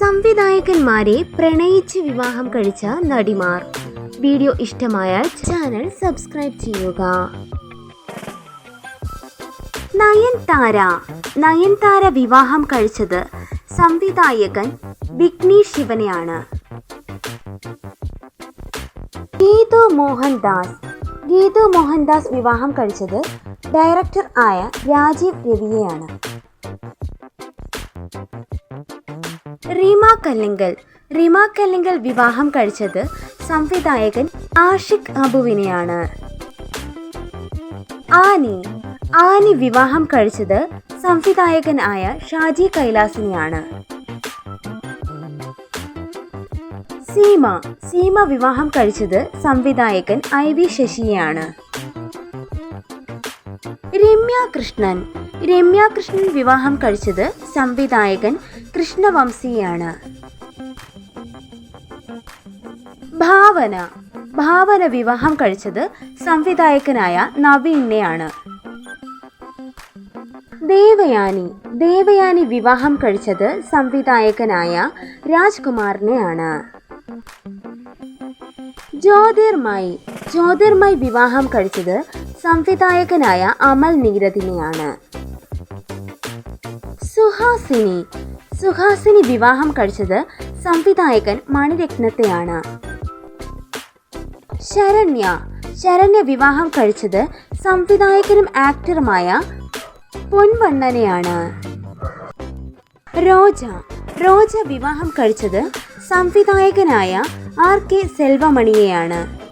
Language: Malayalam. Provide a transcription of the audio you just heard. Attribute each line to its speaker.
Speaker 1: സംവിധായകന്മാരെ പ്രണയിച്ച് വിവാഹം കഴിച്ച നടിമാർ. വീഡിയോ ഇഷ്ടമായാൽ ചാനൽ സബ്സ്ക്രൈബ് ചെയ്യുക. നയൻതാര. നയൻതാര വിവാഹം കഴിച്ചത് സംവിധായകൻ വിഘ്നേഷ് ശിവനെയാണ്. ഗീതു മോഹൻദാസ്. ഗീതു മോഹൻദാസ് വിവാഹം കഴിച്ചത് ഡയറക്ടർ ആയ രാജീവ് രവിയെയാണ്. റീമ കല്ലിങ്കൽ റീമ കല്ലിങ്കൽ വിവാഹം കഴിച്ചത് സംവിധായകൻ ആഷിഖ് അബുവിനെയാണ്. ആനി ആനി വിവാഹം കഴിച്ചത് സംവിധായകനായ ഷാജി കൈലാസിനെയാണ്. സീമ സീമ വിവാഹം കഴിച്ചത് സംവിധായകൻ ഐ വി ശശിയെയാണ്. രമ്യ കൃഷ്ണൻ രമ്യ കൃഷ്ണൻ വിവാഹം കഴിച്ചത് സംവിധായകൻ കൃഷ്ണവംശിയാണ്. ഭാവന. ഭാവന വിവാഹം കഴിച്ചത് സംവിധായകനായ നവീനെയാണ്. ദേവയാനി. ദേവയാനി വിവാഹം കഴിച്ചത് സംവിധായകനായ രാജ്കുമാറിനെയാണ്. ജ്യോതിർമായി. ജ്യോതിർമായി വിവാഹം കഴിച്ചത് സംവിധായകനായ അമൽ നീരദിനെയാണ്. സുഹാസിനി. സുഹാസിനി വിവാഹം കഴിച്ചത് സംവിധായകൻ മണിരത്നത്തെയാണ്. ശരണ്യ. ശരണ്യ വിവാഹം കഴിച്ചത് സംവിധായകനും ആക്ടറുമായ പൊൻവണ്ണനെയാണ്. റോജ. റോജ വിവാഹം കഴിച്ചത് സംവിധായകനായ ആർ കെ സെൽവമണിയെയാണ്.